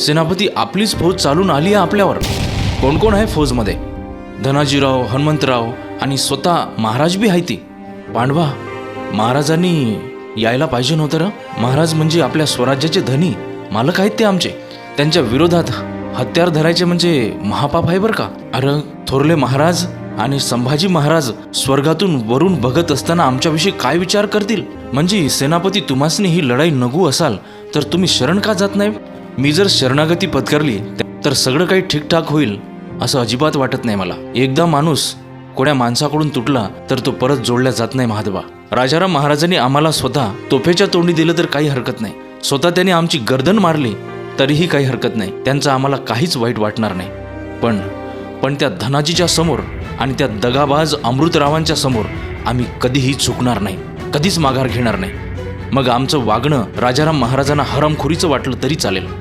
सेनापती आपलीच फौज चालून आली आहे आपल्यावर. कोण कोण आहे फौजमध्ये? धनाजीराव हनुमंतराव आणि स्वतः महाराज बी आहे ती. पांडवा महाराजांनी यायला पाहिजे नव्हतं र. महाराज म्हणजे आपल्या स्वराज्याचे धनी. मालक आहेत ते आमचे. त्यांच्या विरोधात हत्यार धरायचे म्हणजे महापाप आहे बरं का? अरे थोरले महाराज आणि संभाजी महाराज स्वर्गातून वरून बघत असताना आमच्याविषयी काय विचार करतील? म्हणजे सेनापती तुम्हासनी ही लढाई नगू असाल तर तुम्ही शरण का जात नाही? मी जर शरणागती पत्करली तर सगळं काही ठीकठाक होईल असं अजिबात वाटत नाही मला. एकदा माणूस कोण्या माणसाकडून तुटला तर तो परत जोडला जात नाही महादेवा. राजाराम महाराजांनी आम्हाला स्वतः तोफेच्या तोंडी दिलं तर काही हरकत नाही. स्वतः त्यांनी आमची गर्दन मारली तरीही काही हरकत नाही. त्यांचं आम्हाला काहीच वाईट वाटणार नाही. पण पण त्या धनाजीच्या समोर आणि त्या दगाबाज अमृतरावांच्या समोर आम्ही कधीही चुकणार नाही. कधीच माघार घेणार नाही. मग आमचं वागणं राजाराम महाराजांना हरमखोरीचं वाटलं तरी चालेल.